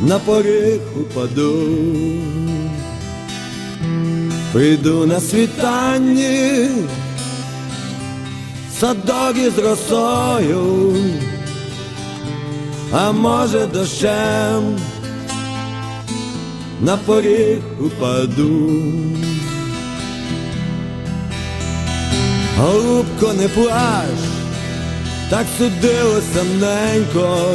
на поріг упаду, прийду на світанні, садок із росою, а може дощем на поріг упаду. Голубко, не плач, так судилося ненько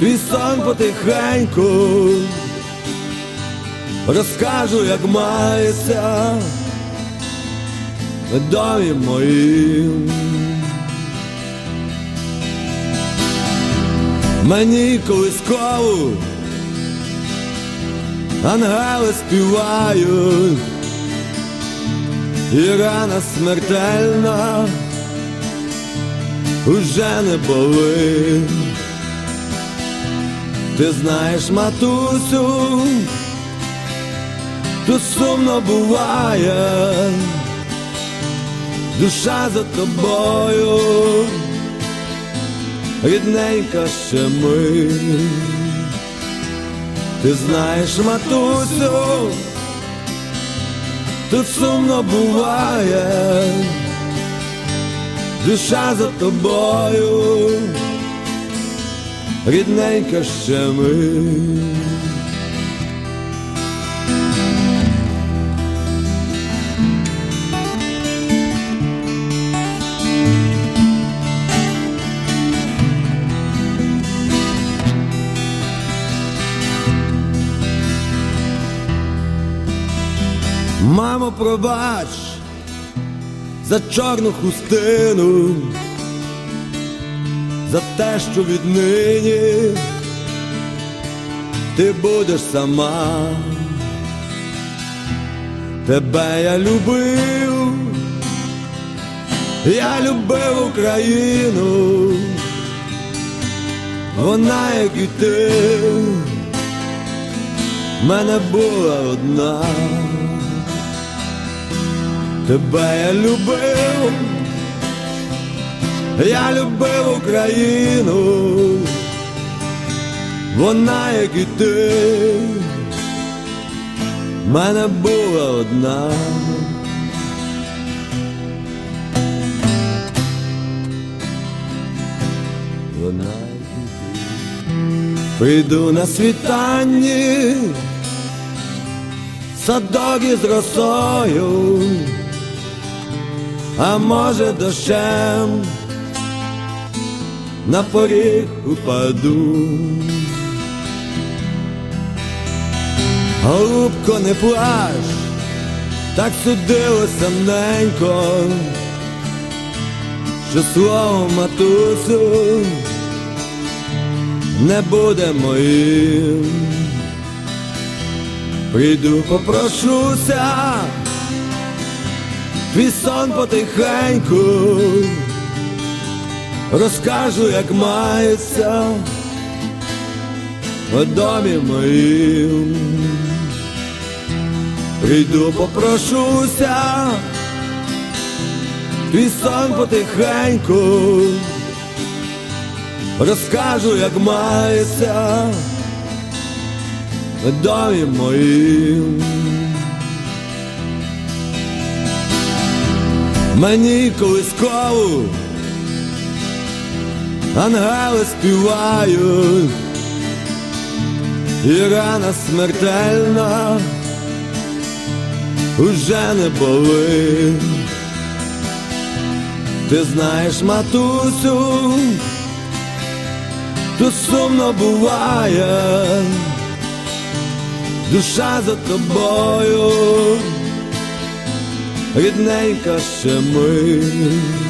твій сон потихеньку, розкажу, як мається в домі моїм. Мені колискову ангели співають, і рана смертельна уже не болить. Ти знаєш, матусю, тут сумно буває, душа за тобою, рідненька ще ми. Ти знаєш, матусю, тут сумно буває, душа за тобою рідненька ще ми. Мамо, пробач за чорну хустину за те, що віднині ти будеш сама, тебе я любив, я любив Україну, вона, як і ти, мене була одна, тебе я любив. Я любив Україну, вона, як і ти, в мене була одна. Вона. Прийду на світанні, садок із росою, а може дощем на поріг упаду. Голубко, не плач, так судилося ненько, що слово матусю не буде моїм. Прийду, попрошуся, твій сон потихеньку розкажу, як мається в домі моїм. Прийду, попрошуся, твій сон потихеньку, розкажу, як мається в домі моїм. Мені колискову ангели співають, і рана смертельна уже не болить. Ти знаєш, матусю, то сумно буває, душа за тобою, рідненька ще ми.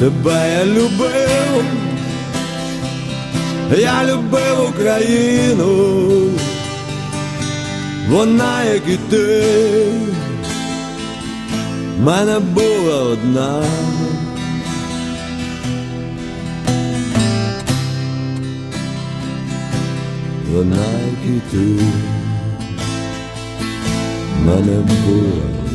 Тебе я любив, я любив Україну, вона, як і ти, мене була одна. Вона, як і ти, мене була